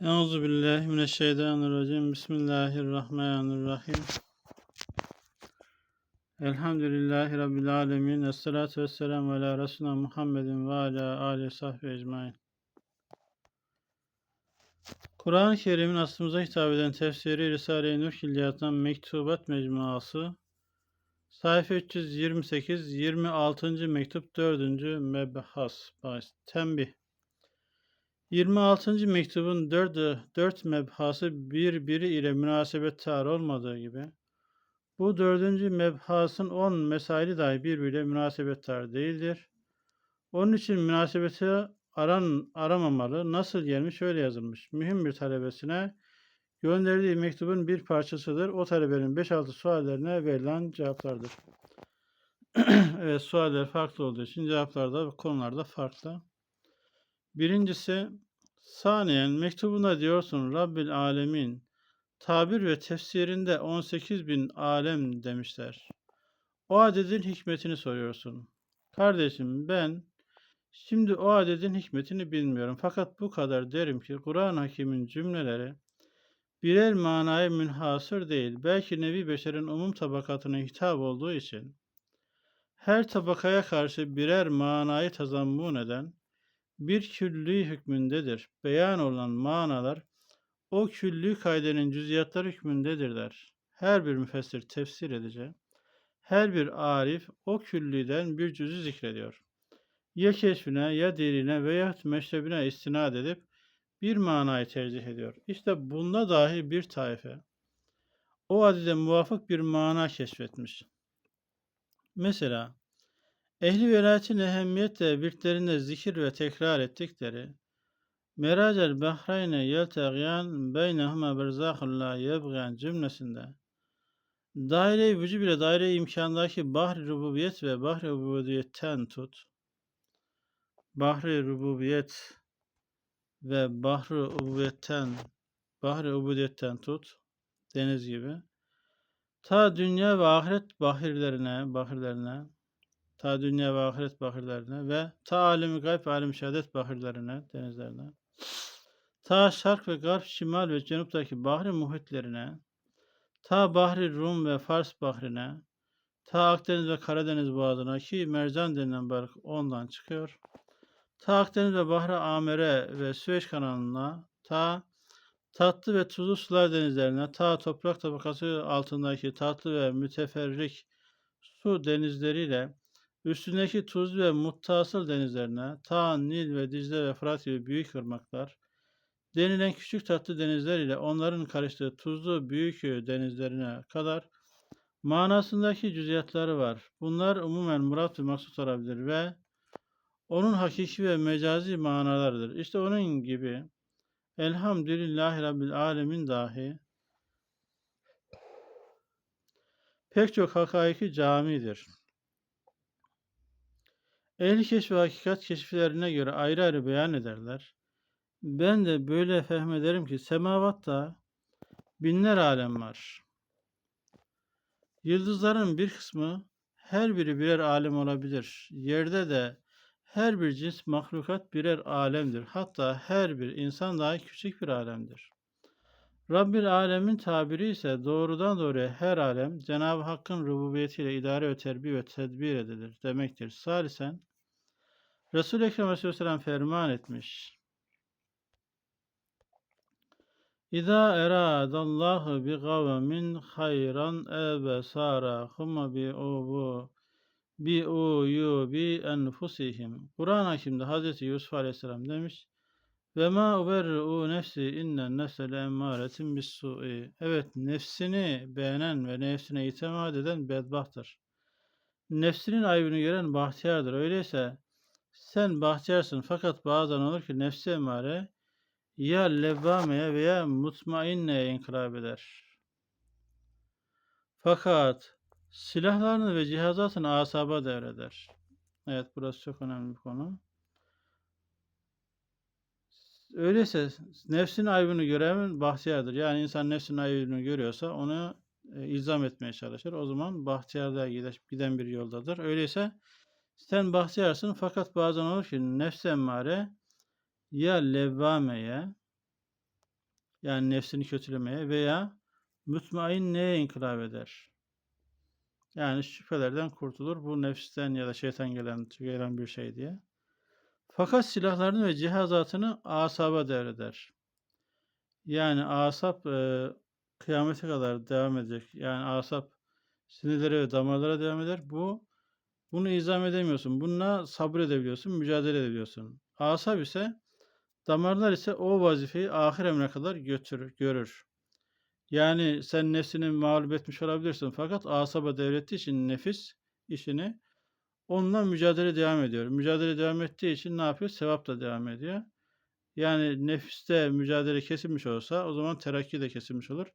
Euzu billahi mineşşeytanirracim. Bismillahirrahmanirrahim. Elhamdülillahi rabbil alamin. Essalatu vesselamu ala resulina Muhammedin ve ala alihi sahbihi ecmaîn. Kur'an-ı Kerim'in aslımıza hitap eden tefsiri Risale-i Nur Külliyat'tan Mektubat Mecmuası Sayfa 328 26. mektup 4. mebhas bahis tembih 26. mektubun 4, 4 mebhası birbiri ile münasebettar olmadığı gibi bu dördüncü mebhasın 10 mesaili dahi birbiriyle münasebettar değildir. Onun için münasebeti aran, aramamalı. Nasıl gelmiş? Şöyle yazılmış. Mühim bir talebesine gönderdiği mektubun bir parçasıdır. O talebenin 5-6 suallerine verilen cevaplardır. evet sualler farklı olduğu için cevaplar da konularda farklı. Birincisi saniyen mektubunda diyorsun Rabbil Alemin tabir ve tefsirinde 18 bin alem demişler. O adedin hikmetini soruyorsun. Kardeşim ben şimdi o adedin hikmetini bilmiyorum. Fakat bu kadar derim ki Kur'an Hakim'in cümleleri birer manaya münhasır değil. Belki Nebi Beşer'in umum tabakatına hitap olduğu için her tabakaya karşı birer manayı tazammun eden bir külli hükmündedir. Beyan olan manalar o külli kaydenin cüziyatlar hükmündedirler. Her bir müfessir tefsir edici, her bir arif o külliden bir cüzü zikrediyor. Ya keşfine ya dirine veya meşrebine istinad edip bir manayı tercih ediyor. İşte bunda dahi bir taife o adide muvafık bir mana keşfetmiş. Mesela Ehli velayetin ehemmiyetle birliklerinde zikir ve tekrar ettikleri Meracel Bahrayne yelteğyan beynehuma berzahun la yebğen cümlesinde daire-i vücub ile daire-i imkandaki bahri rububiyet ve bahri ubudiyetten tut. Bahri rububiyet ve bahri ubudiyetten bahri ubudiyetten tut deniz gibi. Ta dünya ve ahiret bahirlerine bahirlerine ta dünya ve ahiret bahirlerine ve ta alemi gayb ve alem şehadet bahirlerine, denizlerine, ta şark ve garp, şimal ve cenuptaki bahri muhitlerine, ta bahri Rum ve Fars bahrine, ta Akdeniz ve Karadeniz boğazına ki mercan denilen balık ondan çıkıyor. Ta Akdeniz ve Bahri Amere ve Süveyş kanalına, ta tatlı ve tuzlu sular denizlerine, ta toprak tabakası altındaki tatlı ve müteferrik su denizleriyle Üstündeki tuzlu ve muttasıl denizlerine, ta Nil ve Dicle ve Fırat gibi büyük ırmaklar, denilen küçük tatlı denizler ile onların karıştığı tuzlu büyük denizlerine kadar manasındaki cüziyatları var. Bunlar umumen murat ve maksut olabilir ve onun hakiki ve mecazi manalarıdır. İşte onun gibi Elhamdülillahi Rabbil Alemin dahi pek çok hakaiki camidir. Ehli keşf ve hakikat keşiflerine göre ayrı ayrı beyan ederler. Ben de böyle fehmederim ki semavatta binler alem var. Yıldızların bir kısmı her biri birer alem olabilir. Yerde de her bir cins mahlukat birer alemdir. Hatta her bir insan daha küçük bir alemdir. Rabbil alemin tabiri ise doğrudan doğruya her alem Cenab-ı Hakk'ın rububiyetiyle idare ve terbiye ve tedbir edilir demektir. Salisen Resul-i Ekrem Aleyhisselam ferman etmiş. İza eradallahu bi kavmin hayran ebesarahum bi ubu bi uyu bi enfusihim. Kur'an Hakim'de Hazreti Yusuf Aleyhisselam demiş. Ve ma uberru nefsi innen nefse le emmaretin bis su'i. Evet nefsini beğenen ve nefsine itimat eden bedbahtır. Nefsinin ayıbını gören bahtiyardır. Öyleyse sen bahtiyarsın fakat bazen olur ki nefsi emare ya levvameye veya mutmainneye inkılap eder. Fakat silahlarını ve cihazatını asaba devreder. Evet burası çok önemli bir konu. Öyleyse nefsin aybını gören bahtiyardır. Yani insan nefsin aybını görüyorsa onu e, ilzam etmeye çalışır. O zaman bahtiyarlığa giden bir yoldadır. Öyleyse sen bahsiyarsın fakat bazen olur ki nefs emmare ya levvameye Yani nefsini kötülemeye veya mütmain neye inkılap eder? Yani şüphelerden kurtulur. Bu nefisten ya da şeytan gelen, gelen bir şey diye. Fakat silahlarını ve cihazatını asaba devreder. Yani asap e, kıyamete kadar devam edecek. Yani asap sinirlere ve damarlara devam eder. Bu bunu izah edemiyorsun. Bununla sabredebiliyorsun, mücadele edebiliyorsun. Asap ise damarlar ise o vazifeyi ahir emre kadar götürür, görür. Yani sen nefsini mağlup etmiş olabilirsin fakat asaba devrettiği için nefis işini onunla mücadele devam ediyor. Mücadele devam ettiği için ne yapıyor? Sevap da devam ediyor. Yani nefiste mücadele kesilmiş olsa o zaman terakki de kesilmiş olur.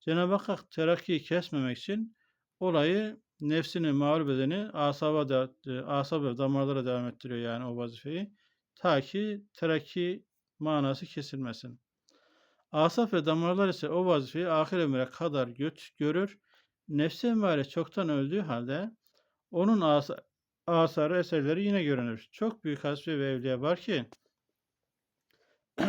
Cenab-ı Hak terakkiyi kesmemek için olayı nefsini mağlup edeni asaba da, asab ve damarlara devam ettiriyor yani o vazifeyi. Ta ki terakki manası kesilmesin. Asaf ve damarlar ise o vazifeyi ahir emre kadar göt görür. Nefsi emmare çoktan öldüğü halde onun as asarı eserleri yine görünür. Çok büyük hasbi ve evliya var ki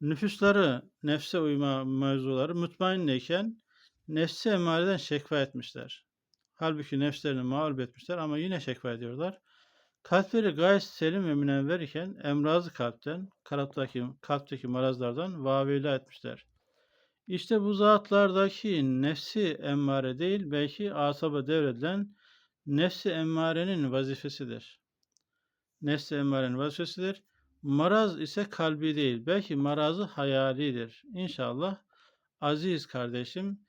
nüfusları nefse uyma mevzuları mutmainneyken nefsi emmareden şekva etmişler. Halbuki nefslerini mağlup etmişler ama yine şekva ediyorlar. Kalpleri gayet selim ve münevver iken emrazı kalpten, kalpteki, kalpteki marazlardan vavila etmişler. İşte bu zatlardaki nefsi emmare değil, belki asaba devredilen nefsi emmarenin vazifesidir. Nefsi emmarenin vazifesidir. Maraz ise kalbi değil, belki marazı hayalidir. İnşallah aziz kardeşim,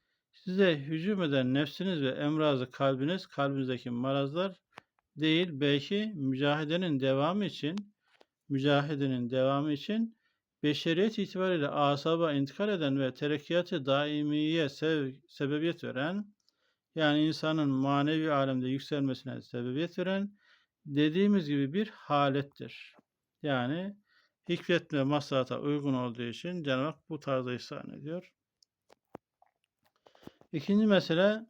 size hücum eden nefsiniz ve emrazı kalbiniz, kalbinizdeki marazlar değil belki mücahedenin devamı için mücahedenin devamı için beşeriyet itibariyle asaba intikal eden ve terekkiyatı daimiye sev, sebebiyet veren yani insanın manevi alemde yükselmesine sebebiyet veren dediğimiz gibi bir halettir. Yani hikmet ve maslahata uygun olduğu için Cenab-ı Hak bu tarzda ihsan ediyor. İkinci mesele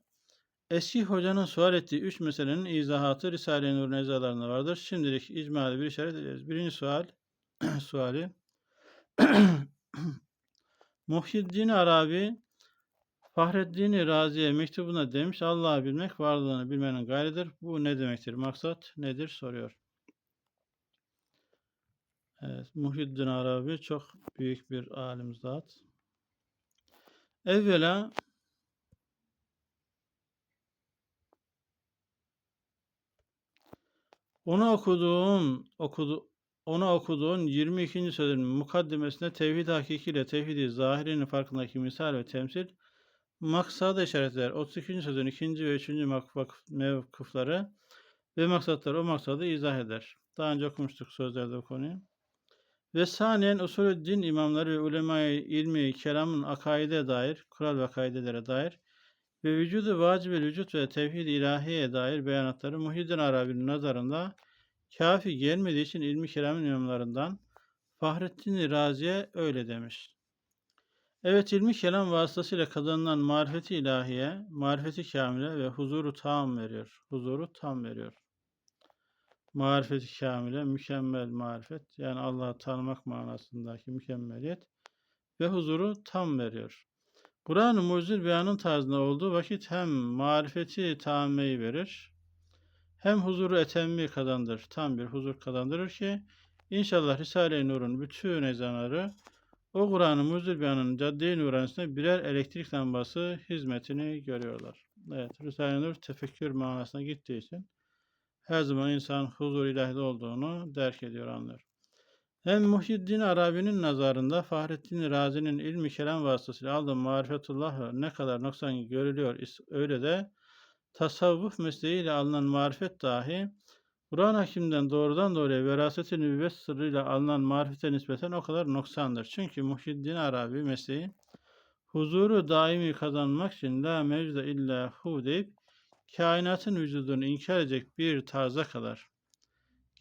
Eski hocanın sual ettiği üç meselenin izahatı Risale-i Nur nezalarında vardır. Şimdilik icmali bir işaret edeceğiz. Birinci sual, suali. Muhyiddin Arabi Fahreddin Razi'ye mektubuna demiş Allah'ı bilmek varlığını bilmenin gayrıdır. Bu ne demektir? Maksat nedir? soruyor. Evet, Muhyiddin Arabi çok büyük bir alim zat. Evvela Ona okuduğum okudu ona okuduğun 22. sözün mukaddimesinde tevhid hakiki ile tevhidi zahirinin farkındaki misal ve temsil maksadı işaret eder. 32. sözün ikinci ve üçüncü mevkıfları ve maksatları o maksadı izah eder. Daha önce okumuştuk sözlerde o konuyu. Ve saniyen usulü din imamları ve ulema-i ilmi kelamın akaide dair, kural ve kaidelere dair ve vücudu vacib vücut ve tevhid ilahiye dair beyanatları Muhyiddin Arabi'nin nazarında kafi gelmediği için ilmi kelamın imamlarından Fahrettin Razi'ye öyle demiş. Evet ilmi kelam vasıtasıyla kazanılan marifeti ilahiye, marifeti kamile ve huzuru tam veriyor. Huzuru tam veriyor. Marifeti kamile, mükemmel marifet yani Allah'ı tanımak manasındaki mükemmeliyet ve huzuru tam veriyor. Kur'an-ı Mucizül Beyan'ın tarzında olduğu vakit hem marifeti tameyi verir, hem huzuru etemmi kazandırır. Tam bir huzur kazandırır ki inşallah Risale-i Nur'un bütün ezanları o Kur'an-ı Mucizül Beyan'ın cadde-i birer elektrik lambası hizmetini görüyorlar. Evet, Risale-i Nur tefekkür manasına gittiği için her zaman insan huzur ilahide olduğunu derk ediyor, anlıyor. Hem Muhyiddin Arabi'nin nazarında Fahrettin Razi'nin ilmi kelam vasıtasıyla aldığı marifetullah ne kadar noksan görülüyor öyle de tasavvuf mesleğiyle alınan marifet dahi Kur'an hakimden doğrudan doğruya veraset-i nübüvvet sırrıyla alınan marifete nispeten o kadar noksandır. Çünkü Muhyiddin Arabi mesleği huzuru daimi kazanmak için la mevcuda illa hu deyip kainatın vücudunu inkar edecek bir tarza kadar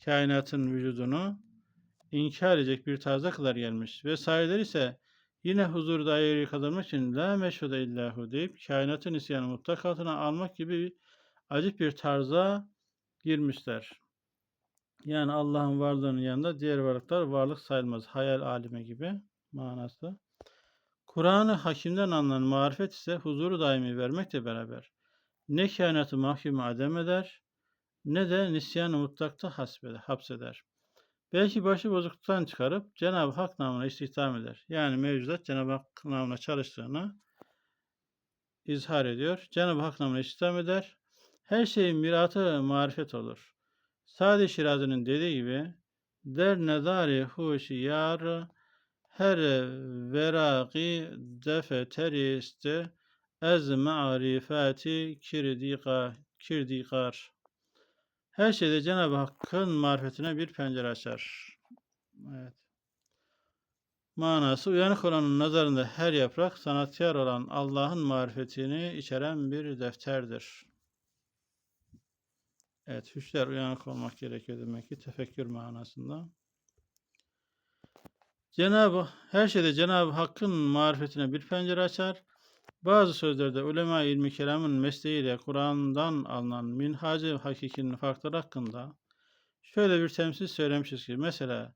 kainatın vücudunu inkar edecek bir tarza kadar gelmiş. Vesaireler ise yine huzur daireyi kazanmak için la meşhude illahu deyip kainatın isyanı mutlak altına almak gibi acip bir tarza girmişler. Yani Allah'ın varlığının yanında diğer varlıklar varlık sayılmaz. Hayal alime gibi manası. Kur'an-ı Hakim'den alınan marifet ise huzuru daimi vermekle beraber ne kainatı mahkum adem eder ne de nisyan-ı mutlakta hasbeder, hapseder. Belki başı bozukluktan çıkarıp Cenab-ı Hak namına istihdam eder. Yani mevcudat Cenab-ı Hak namına çalıştığını izhar ediyor. Cenab-ı Hak namına istihdam eder. Her şeyin miratı marifet olur. Sadi Şirazi'nin dediği gibi der nedari huşiyar her veraki defeteristi ez ma'rifati kirdika, kirdikar. Her şeyde Cenab-ı Hakk'ın marifetine bir pencere açar. Evet. Manası uyanık olanın nazarında her yaprak sanatkar olan Allah'ın marifetini içeren bir defterdir. Evet, hüşler uyanık olmak gerekiyor demek ki tefekkür manasında. Cenab-ı her şeyde Cenab-ı Hakk'ın marifetine bir pencere açar. Bazı sözlerde ulema ilmi kelamın mesleğiyle Kur'an'dan alınan minhacı hakikinin farkları hakkında şöyle bir temsil söylemişiz ki mesela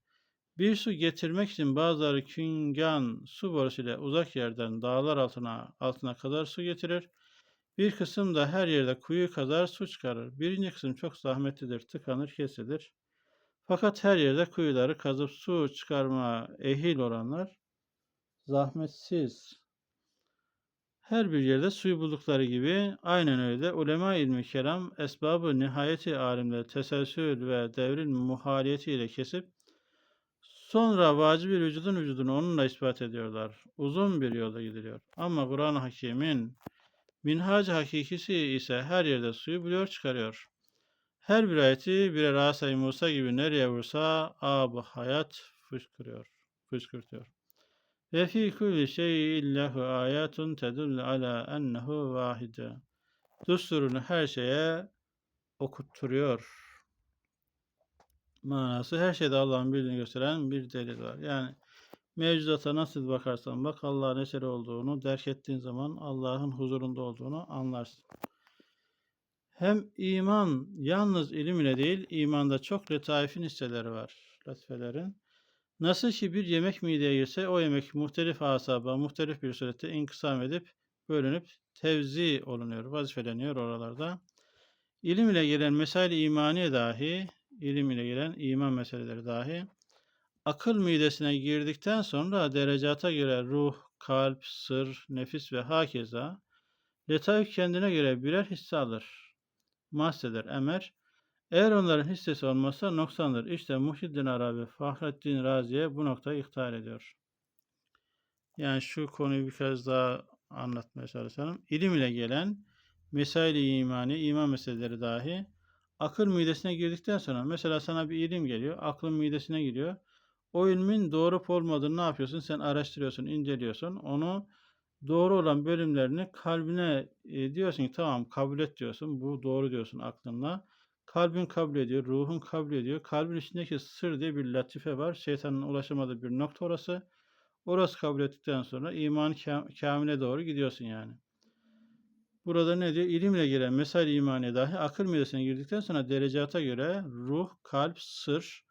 bir su getirmek için bazıları küngan su borusuyla uzak yerden dağlar altına altına kadar su getirir. Bir kısım da her yerde kuyu kazar su çıkarır. Birinci kısım çok zahmetlidir, tıkanır, kesilir. Fakat her yerde kuyuları kazıp su çıkarma ehil olanlar zahmetsiz. Her bir yerde suyu buldukları gibi aynen öyle ulema ilmi kelam esbabı nihayeti alimleri teselsül ve devrin muhaliyetiyle kesip sonra vacib bir vücudun vücudunu onunla ispat ediyorlar. Uzun bir yolda gidiliyor. Ama Kur'an-ı Hakim'in minhac hakikisi ise her yerde suyu buluyor çıkarıyor. Her bir ayeti birer asay Musa gibi nereye vursa ab hayat fışkırıyor, fışkırtıyor. Ve fi kulli şeyin lehu ayatun tedullu ala ennehu vahide. Dusturunu her şeye okutturuyor. Manası her şeyde Allah'ın birliğini gösteren bir delil var. Yani mevcudata nasıl bakarsan bak Allah'ın eseri olduğunu derk ettiğin zaman Allah'ın huzurunda olduğunu anlarsın. Hem iman yalnız ilim ile değil, imanda çok letaifin hisseleri var, latifelerin. Nasıl ki bir yemek mideye girse o yemek muhtelif asaba, muhtelif bir surette inkısam edip bölünüp tevzi olunuyor, vazifeleniyor oralarda. İlim ile gelen mesail imaniye dahi, ilim ile gelen iman meseleleri dahi akıl midesine girdikten sonra derecata göre ruh, kalp, sır, nefis ve hakeza letaif kendine göre birer hisse alır mahseder emer. Eğer onların hissesi olmazsa noksandır. İşte Muhyiddin Arabi Fahrettin Razi'ye bu noktayı ihtar ediyor. Yani şu konuyu bir kez daha anlatmaya çalışalım. İlim ile gelen mesail-i imani, iman meseleleri dahi akıl midesine girdikten sonra mesela sana bir ilim geliyor, aklın midesine giriyor. O ilmin doğru olmadığını ne yapıyorsun? Sen araştırıyorsun, inceliyorsun. Onu doğru olan bölümlerini kalbine e, diyorsun ki tamam kabul et diyorsun. Bu doğru diyorsun aklınla. Kalbin kabul ediyor, ruhun kabul ediyor. Kalbin içindeki sır diye bir latife var. Şeytanın ulaşamadığı bir nokta orası. Orası kabul ettikten sonra iman kamile doğru gidiyorsun yani. Burada ne diyor? İlimle gelen mesai imaniye dahi akıl midesine girdikten sonra derecata göre ruh, kalp, sır,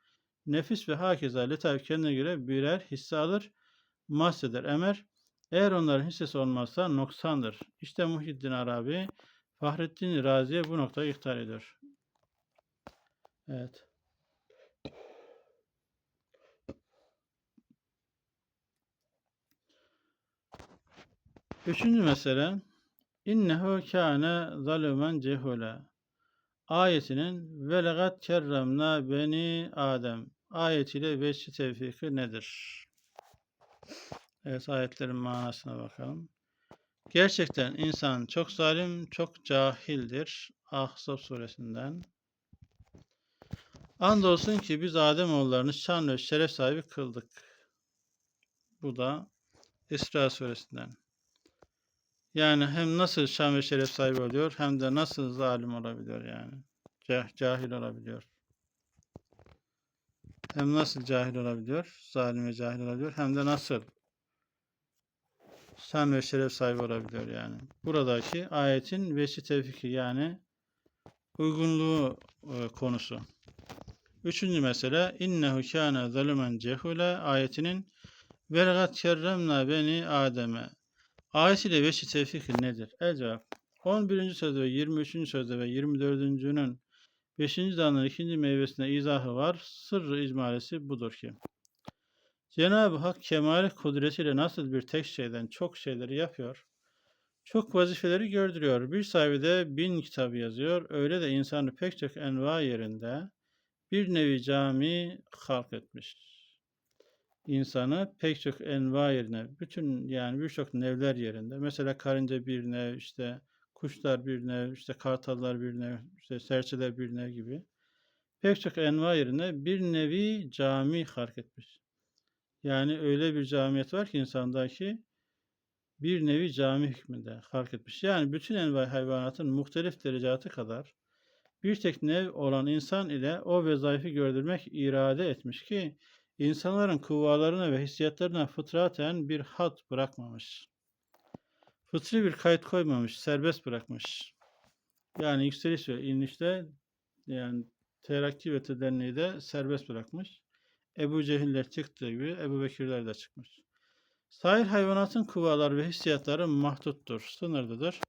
nefis ve hakeza letaif kendine göre birer hisse alır, mahseder, emer. Eğer onların hissesi olmazsa noksandır. İşte Muhyiddin Arabi Fahrettin Razi'ye bu noktayı ihtar ediyor. Evet. Üçüncü mesele İnnehu kâne zalümen cehule ayetinin ve legat kerremna beni Adem ayetiyle veçhi tevfiki nedir? Evet ayetlerin manasına bakalım. Gerçekten insan çok zalim, çok cahildir. Ahzab suresinden. Andolsun ki biz Ademoğullarını şan ve şeref sahibi kıldık. Bu da İsra suresinden. Yani hem nasıl şan ve şeref sahibi oluyor hem de nasıl zalim olabiliyor yani. Cah cahil olabiliyor. Hem nasıl cahil olabiliyor, zalim ve cahil olabiliyor hem de nasıl sen ve şeref sahibi olabiliyor yani. Buradaki ayetin veşi tevfiki yani uygunluğu e, konusu. Üçüncü mesele innehu kâne zalümen cehule ayetinin Ve lekad kerremna beni Adem'e. Ayetiyle veşi tevfik nedir? El cevap. 11. sözde ve 23. sözde ve 24.'nün 5. danın ikinci meyvesine izahı var. Sırrı icmalesi budur ki. Cenab-ı Hak kemali kudretiyle nasıl bir tek şeyden çok şeyleri yapıyor, çok vazifeleri gördürüyor. Bir sahibi de bin kitabı yazıyor. Öyle de insanı pek çok enva yerinde bir nevi cami halk etmiş. İnsanı pek çok enva yerine, bütün yani birçok nevler yerinde. Mesela karınca bir nev, işte kuşlar bir nev, işte kartallar bir nev, işte serçeler bir nev gibi. Pek çok enva yerine bir nevi cami halk etmiş. Yani öyle bir camiyet var ki insandaki bir nevi cami hükmünde halk etmiş. Yani bütün envai hayvanatın muhtelif derecatı kadar bir tek nev olan insan ile o vezayeti gördürmek irade etmiş ki insanların kuvvalarına ve hissiyatlarına fıtraten bir hat bırakmamış. Fıtri bir kayıt koymamış, serbest bırakmış. Yani yükseliş ve inişte yani terakki ve tedenniyi de serbest bırakmış. Ebu Cehiller çıktığı gibi Ebu Bekirler de çıkmış. Sahil hayvanatın kuvalar ve hissiyatları mahduttur, sınırlıdır.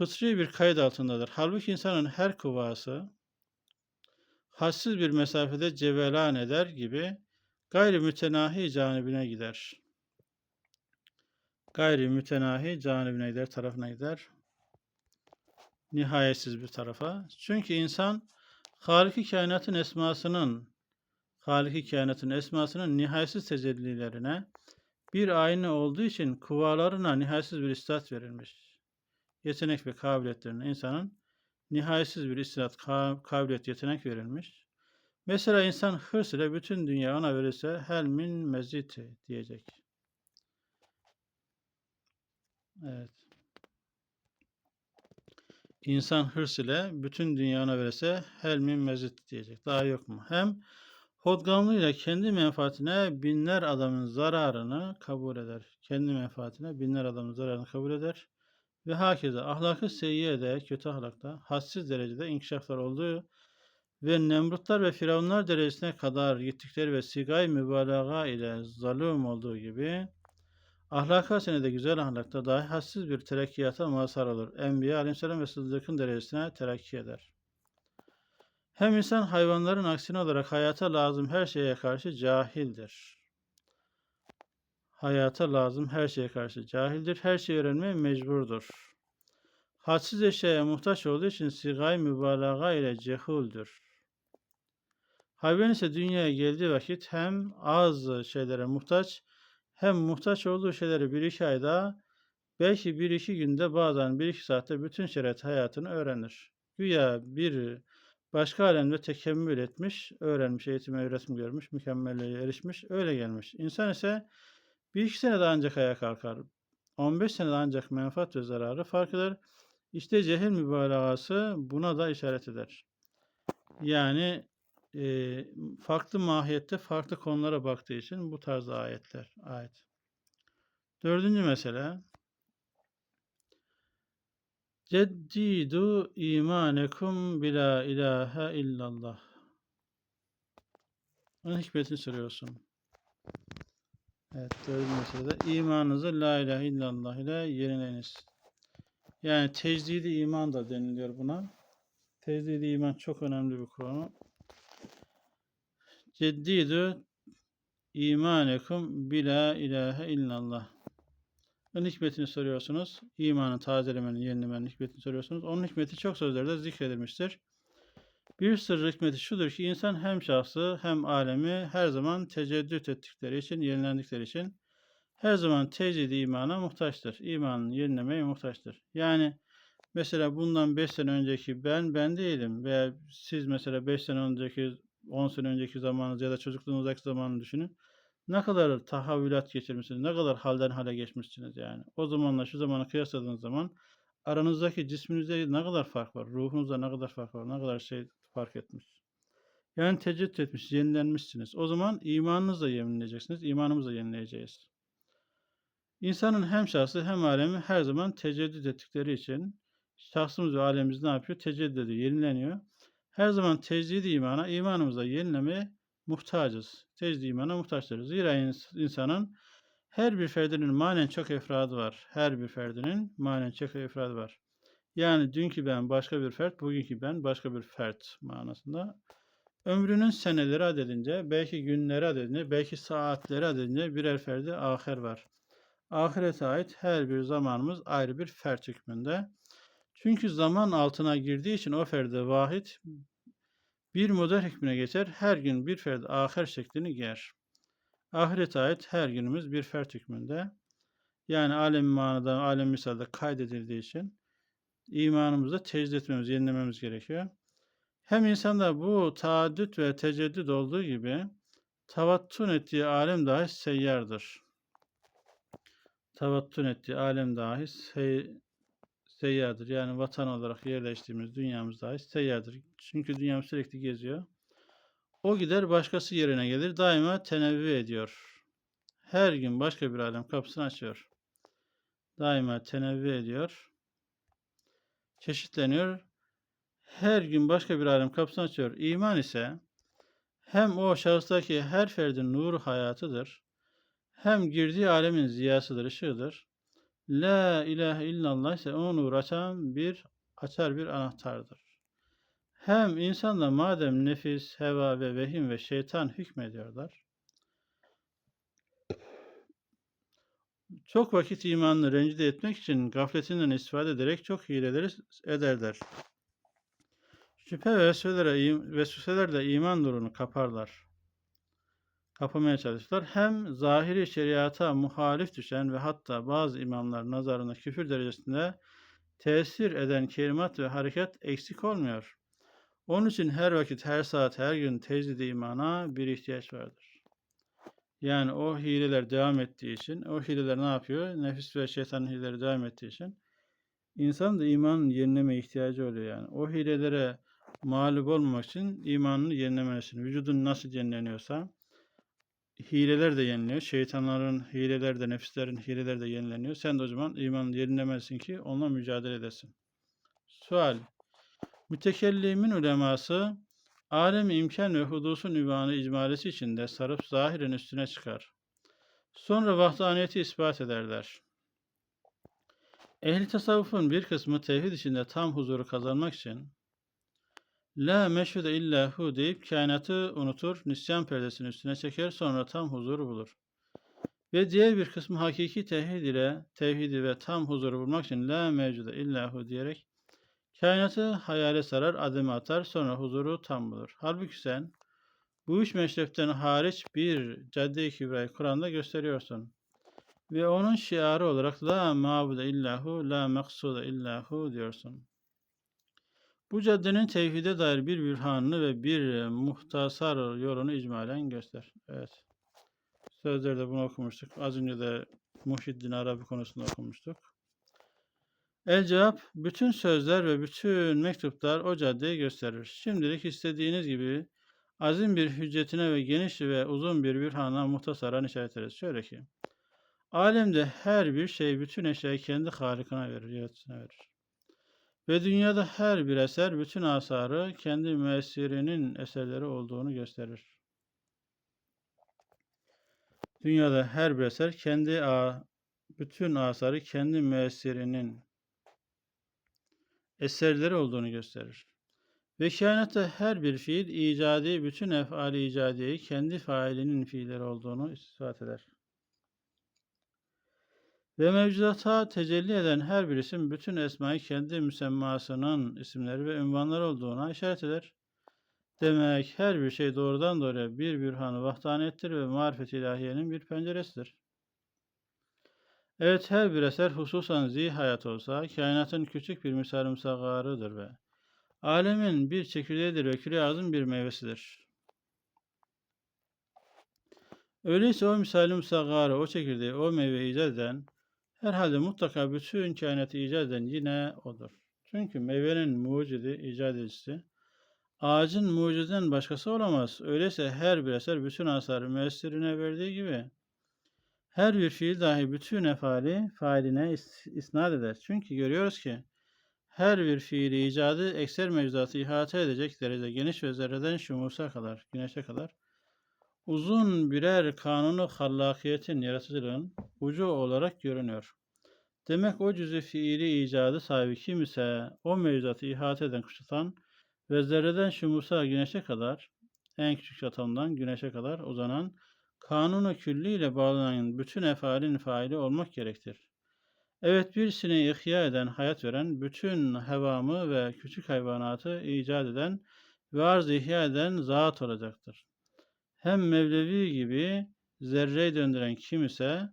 Fıtri bir kayıt altındadır. Halbuki insanın her kuvası hassiz bir mesafede cevelan eder gibi gayri mütenahi canibine gider. Gayri mütenahi canibine gider, tarafına gider. Nihayetsiz bir tarafa. Çünkü insan Haliki kainatın esmasının Haliki kainatın esmasının nihayetsiz tecellilerine bir ayna olduğu için kuvalarına nihayetsiz bir istat verilmiş. Yetenek ve kabiliyetlerine insanın nihayetsiz bir istat, kabiliyet, yetenek verilmiş. Mesela insan hırs ile bütün dünya ona verirse hel min meziti diyecek. Evet. İnsan hırs ile bütün dünya ona verirse hel min mezit diyecek. Daha yok mu? Hem Hodgamlığıyla kendi menfaatine binler adamın zararını kabul eder. Kendi menfaatine binler adamın zararını kabul eder. Ve hakeza ahlakı seyyiyede, kötü ahlakta, hadsiz derecede inkişaflar olduğu ve Nemrutlar ve Firavunlar derecesine kadar gittikleri ve sigay mübalağa ile zalim olduğu gibi ahlak hasenede güzel ahlakta dahi hadsiz bir terakkiyata mazhar olur. Enbiya aleyhisselam ve sıddıkın derecesine terakki eder. Hem insan hayvanların aksine olarak hayata lazım her şeye karşı cahildir. Hayata lazım her şeye karşı cahildir. Her şeyi öğrenmeye mecburdur. Hadsiz eşyaya muhtaç olduğu için sigay mübalağa ile cehuldür. Hayvan ise dünyaya geldiği vakit hem az şeylere muhtaç hem muhtaç olduğu şeyleri bir iki ayda belki bir iki günde bazen bir iki saatte bütün şeriat hayatını öğrenir. Güya bir Başka alemde tekemmül etmiş, öğrenmiş, eğitim öğretim görmüş, mükemmelliğe erişmiş, öyle gelmiş. İnsan ise bir iki senede ancak ayağa kalkar. 15 senede ancak menfaat ve zararı fark eder. İşte cehil mübalağası buna da işaret eder. Yani e, farklı mahiyette farklı konulara baktığı için bu tarz ayetler. Ayet. Dördüncü mesele Ceddidu imanekum bila ilahe illallah. Onun hikmetini soruyorsun. Evet, dördüncü meselede imanınızı la ilahe illallah ile yenileyiniz. Yani tecdidi iman da deniliyor buna. Tecdidi iman çok önemli bir konu. Ceddidu imanekum bila ilahe illallah. Onun hikmetini soruyorsunuz. İmanı tazelemenin, yenilemenin hikmetini soruyorsunuz. Onun hikmeti çok sözlerde zikredilmiştir. Bir sır hikmeti şudur ki insan hem şahsı hem alemi her zaman teceddüt ettikleri için, yenilendikleri için her zaman tecdidi imana muhtaçtır. İmanın yenilemeye muhtaçtır. Yani mesela bundan 5 sene önceki ben ben değilim veya siz mesela 5 sene önceki 10 sene önceki zamanınız ya da çocukluğunuzdaki zamanını düşünün ne kadar tahavvülat geçirmişsiniz, ne kadar halden hale geçmişsiniz yani. O zamanla şu zamanı kıyasladığınız zaman aranızdaki cisminizde ne kadar fark var, ruhunuzda ne kadar fark var, ne kadar şey fark etmiş. Yani tecrüt etmiş, yenilenmişsiniz. O zaman imanınızla yenileyeceksiniz, imanımızla yenileyeceğiz. İnsanın hem şahsı hem alemi her zaman teceddüt ettikleri için şahsımız ve alemimiz ne yapıyor? Teceddüt ediyor, yenileniyor. Her zaman tecdid imana, imanımıza yenilemeye muhtacız. Tecdid imana muhtaçtır. Zira ins- insanın her bir ferdinin manen çok efradı var. Her bir ferdinin manen çok efradı var. Yani dünkü ben başka bir fert, bugünkü ben başka bir fert manasında. Ömrünün seneleri adedince, belki günleri adedince, belki saatleri adedince birer ferdi ahir var. Ahirete ait her bir zamanımız ayrı bir fert hükmünde. Çünkü zaman altına girdiği için o ferde vahid bir model hükmüne geçer. Her gün bir ferd ahir şeklini giyer. Ahirete ait her günümüz bir fert hükmünde. Yani alem manada, alem misalde kaydedildiği için imanımızı tecdid etmemiz, yenilememiz gerekiyor. Hem insanda bu taaddüt ve teceddüt olduğu gibi tavattun ettiği alem dahi seyyardır. Tavattun ettiği alem dahi sey, seyyardır. Yani vatan olarak yerleştiğimiz dünyamız dahi seyyardır. Çünkü dünyam sürekli geziyor. O gider başkası yerine gelir. Daima tenevvi ediyor. Her gün başka bir alem kapısını açıyor. Daima tenevvi ediyor. Çeşitleniyor. Her gün başka bir alem kapısını açıyor. İman ise hem o şahıstaki her ferdin nuru hayatıdır. Hem girdiği alemin ziyasıdır, ışığıdır. La ilahe illallah ise o nur açan bir açar bir anahtardır. Hem insanda madem nefis, heva ve vehim ve şeytan hükmediyorlar. Çok vakit imanını rencide etmek için gafletinden istifade ederek çok hileleri ederler. Şüphe ve vesvelere, vesveselerle iman nurunu kaparlar. Kapamaya çalışırlar. Hem zahiri şeriata muhalif düşen ve hatta bazı imamlar nazarında küfür derecesinde tesir eden kelimat ve hareket eksik olmuyor. Onun için her vakit, her saat, her gün tecdid imana bir ihtiyaç vardır. Yani o hileler devam ettiği için, o hileler ne yapıyor? Nefis ve şeytanın hileleri devam ettiği için insan da imanın yenileme ihtiyacı oluyor yani. O hilelere mağlup olmamak için imanını yenilemelisin. Vücudun nasıl yenileniyorsa hileler de yeniliyor. Şeytanların hileler de, nefislerin hileler de yenileniyor. Sen de o zaman imanını yenilemelisin ki onunla mücadele edesin. Sual. Mütekellimin uleması alem imkan ve hudusun ünvanı icmalesi içinde sarıp zahiren üstüne çıkar. Sonra vahdaniyeti ispat ederler. Ehli tasavvufun bir kısmı tevhid içinde tam huzuru kazanmak için La meşhude illa hu deyip kainatı unutur, nisyan perdesini üstüne çeker, sonra tam huzuru bulur. Ve diğer bir kısmı hakiki tevhid ile tevhidi ve tam huzuru bulmak için la mevcude illa hu diyerek kainatı hayale sarar, ademe atar, sonra huzuru tam bulur. Halbuki sen bu üç meşrepten hariç bir cadde-i kübrayı Kur'an'da gösteriyorsun. Ve onun şiarı olarak la mabude illahu, la maksude illahu diyorsun. Bu caddenin tevhide dair bir bürhanını ve bir muhtasar yolunu icmalen göster. Evet. Sözlerde bunu okumuştuk. Az önce de Muhyiddin Arabi konusunda okumuştuk. El cevap, bütün sözler ve bütün mektuplar o caddeyi gösterir. Şimdilik istediğiniz gibi azim bir hüccetine ve geniş ve uzun bir bürhana muhtasaran işaret ederiz. Şöyle ki, alemde her bir şey bütün eşyayı kendi halikine verir, yaratıcısına verir. Ve dünyada her bir eser bütün asarı kendi müessirinin eserleri olduğunu gösterir. Dünyada her bir eser kendi a, bütün asarı kendi müessirinin eserleri olduğunu gösterir. Ve kainatta her bir fiil icadi bütün efali icadiyeyi kendi failinin fiilleri olduğunu ispat eder. Ve mevcudata tecelli eden her bir isim bütün esmayı kendi müsemmasının isimleri ve ünvanları olduğuna işaret eder. Demek her bir şey doğrudan doğruya bir bürhanı vahdaniyettir ve marifet ilahiyenin bir penceresidir. Evet her bir eser hususan zih hayat olsa kainatın küçük bir misal musagarıdır ve alemin bir çekirdeğidir ve küre azın bir meyvesidir. Öyleyse o misali musagarı, o çekirdeği, o meyveyi icat eden, herhalde mutlaka bütün kainatı icat eden yine odur. Çünkü meyvenin mucidi, icat edicisi, ağacın mucididen başkası olamaz. Öyleyse her bir eser bütün asarı müessirine verdiği gibi, her bir fiil dahi bütün efali failine isnat eder. Çünkü görüyoruz ki her bir fiili icadı ekser mevzuatı ihate edecek derece geniş ve zerreden şumusa kadar, güneşe kadar uzun birer kanunu hallakiyetin, yaratıcılığın ucu olarak görünüyor. Demek o cüz'i fiili icadı sahibi kim ise o mevzuatı ihate eden, kuşatan ve zerreden şumusa güneşe kadar, en küçük atomdan güneşe kadar uzanan kanunu külli ile bağlanan bütün efalin faili olmak gerektir. Evet bir sineği ihya eden, hayat veren, bütün hevamı ve küçük hayvanatı icat eden ve arz ihya eden zat olacaktır. Hem Mevlevi gibi zerreyi döndüren kim ise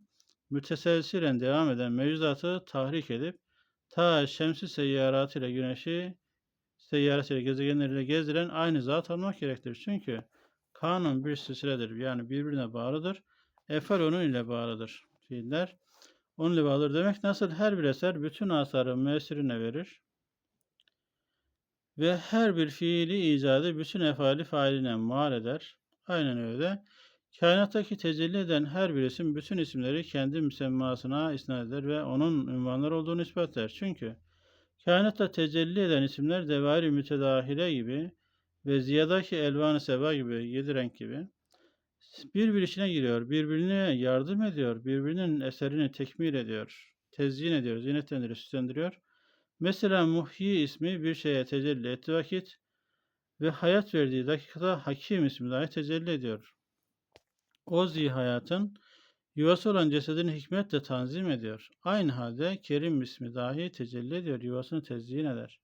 müteselsilen devam eden mevzuatı tahrik edip ta şemsi seyyaratı ile güneşi seyyarası ile gezegenleriyle gezdiren aynı zat olmak gerektir. Çünkü kanun bir silsiledir. Yani birbirine bağlıdır. Efal onun ile bağlıdır. Fiiller onun ile bağlıdır. Demek nasıl her bir eser bütün asarı müessirine verir ve her bir fiili icadı bütün efali failine mal eder. Aynen öyle. Kainattaki tecelli eden her bir isim bütün isimleri kendi müsemmasına isnat eder ve onun ünvanlar olduğunu ispat eder. Çünkü kainatta tecelli eden isimler devari mütedahile gibi ve ziyadaki elvan-ı seba gibi, yedi renk gibi birbir içine giriyor, birbirine yardım ediyor, birbirinin eserini tekmil ediyor, tezyin ediyor, zinetlendiriyor, süslendiriyor. Mesela Muhyi ismi bir şeye tecelli ettiği vakit ve hayat verdiği dakikada Hakim ismi dahi tecelli ediyor. O hayatın yuvası olan cesedini hikmetle tanzim ediyor. Aynı halde Kerim ismi dahi tecelli ediyor, yuvasını tezyin eder.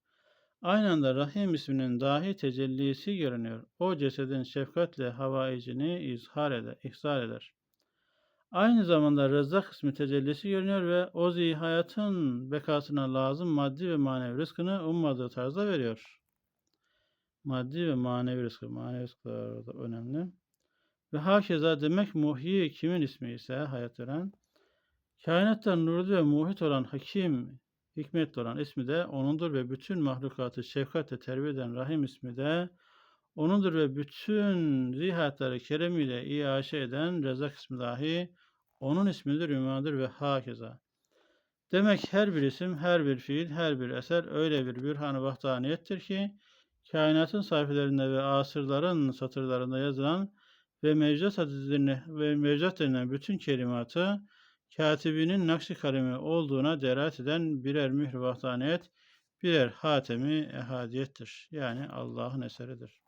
Aynı anda Rahim isminin dahi tecellisi görünüyor. O cesedin şefkatle havaicini izhar eder, ihzar eder. Aynı zamanda Rezzak ismi tecellisi görünüyor ve o hayatın bekasına lazım maddi ve manevi rızkını ummadığı tarzda veriyor. Maddi ve manevi rızkı, manevi rızklar da önemli. Ve hakeza demek muhyi kimin ismi ise hayat veren, kainattan nurlu ve muhit olan hakim, hikmetli olan ismi de onundur ve bütün mahlukatı şefkatle terbiye eden rahim ismi de onundur ve bütün zihatları keremiyle iaşe eden rezak ismi dahi onun ismidir, ünvanıdır ve hakeza. Demek her bir isim, her bir fiil, her bir eser öyle bir bürhan-ı vahdaniyettir ki, kainatın sayfelerinde ve asırların satırlarında yazılan ve mevcut hadislerine ve denilen bütün kelimatı katibinin nakşi kalemi olduğuna delalet eden birer mühr vahdaniyet, birer hatemi ehadiyettir. Yani Allah'ın eseridir.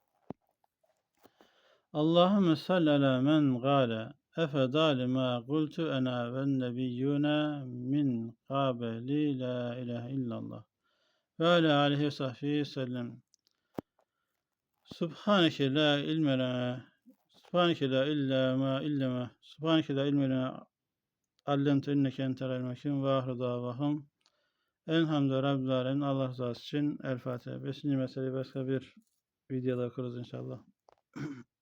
Allahümme salli ala men gâle efedâli ma kultu ena ve nebiyyûne min qabeli la ilahe illallah ve ala aleyhi ve sahbihi sellem. Subhaneke la ilme lana Subhaneke la illa ma Subhaneke la ilme lana allemte inneke entel ilmekim ve ahru davahum Elhamdülillah Rabbil Alemin Allah rızası için El Fatiha. Beşinci meseleyi başka bir videoda okuruz inşallah.